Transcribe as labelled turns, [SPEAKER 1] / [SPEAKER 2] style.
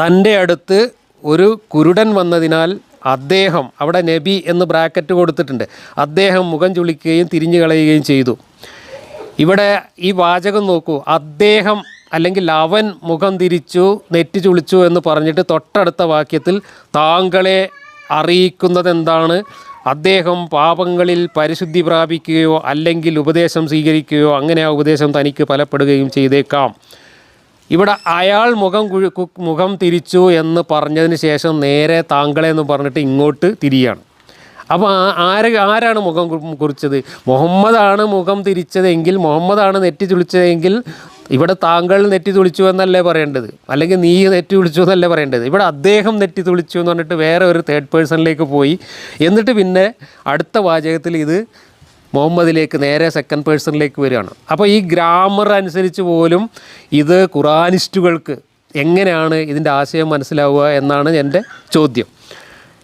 [SPEAKER 1] തന്റെ അടുത്ത് ഒരു കുരുടൻ വന്നതിനാൽ അദ്ദേഹം അവിടെ നബി എന്ന് ബ്രാക്കറ്റ് കൊടുത്തിട്ടുണ്ട് അദ്ദേഹം മുഖം ചുളിക്കുകയും തിരിഞ്ഞു കളയുകയും ചെയ്തു. ഇവിടെ ഈ വാചകം നോക്കൂ അദ്ദേഹം അല്ലെങ്കിൽ അവൻ മുഖം തിരിച്ചു നെറ്റി ചുളിച്ചു എന്ന് പറഞ്ഞിട്ട് തൊട്ടടുത്ത വാക്യത്തിൽ താങ്കളെ അറിയിക്കുന്നത് എന്താണ് അദ്ദേഹം പാപങ്ങളിൽ പരിശുദ്ധി പ്രാപിക്കുകയോ അല്ലെങ്കിൽ ഉപദേശം സ്വീകരിക്കുകയോ അങ്ങനെ ആ ഉപദേശം തനിക്ക് ഫലപ്പെടുകയും ചെയ്തേക്കാം. ഇവിടെ അയാൾ മുഖം മുഖം തിരിച്ചു എന്ന് പറഞ്ഞതിന് ശേഷം നേരെ താങ്കളെ എന്ന് പറഞ്ഞിട്ട് ഇങ്ങോട്ട് തിരിയാണ്. അപ്പോൾ ആര് ആരാണ് മുഖം കുറിച്ചത്? മുഹമ്മദാണ് മുഖം തിരിച്ചതെങ്കിൽ മുഹമ്മദാണ് നെറ്റി തുളിച്ചതെങ്കിൽ ഇവിടെ താങ്കൾ നെറ്റി തുളിച്ചു എന്നല്ലേ പറയേണ്ടത്? അല്ലെങ്കിൽ നീ നെറ്റി തുളിച്ചു എന്നല്ലേ പറയേണ്ടത്? ഇവിടെ അദ്ദേഹം നെറ്റി തുളിച്ചു എന്ന് പറഞ്ഞിട്ട് വേറെ ഒരു തേർഡ് പേഴ്സണിലേക്ക് പോയി. എന്നിട്ട് പിന്നെ അടുത്ത വാചകത്തിൽ ഇത് മുഹമ്മദിലേക്ക് നേരെ സെക്കൻഡ് പേഴ്സണിലേക്ക് വരികയാണ്. അപ്പോൾ ഈ ഗ്രാമർ അനുസരിച്ച് പോലും ഇത് ഖുറാനിസ്റ്റുകൾക്ക് എങ്ങനെയാണ് ഇതിന്റെ ആശയം മനസ്സിലാവുക എന്നാണ് എന്റെ ചോദ്യം.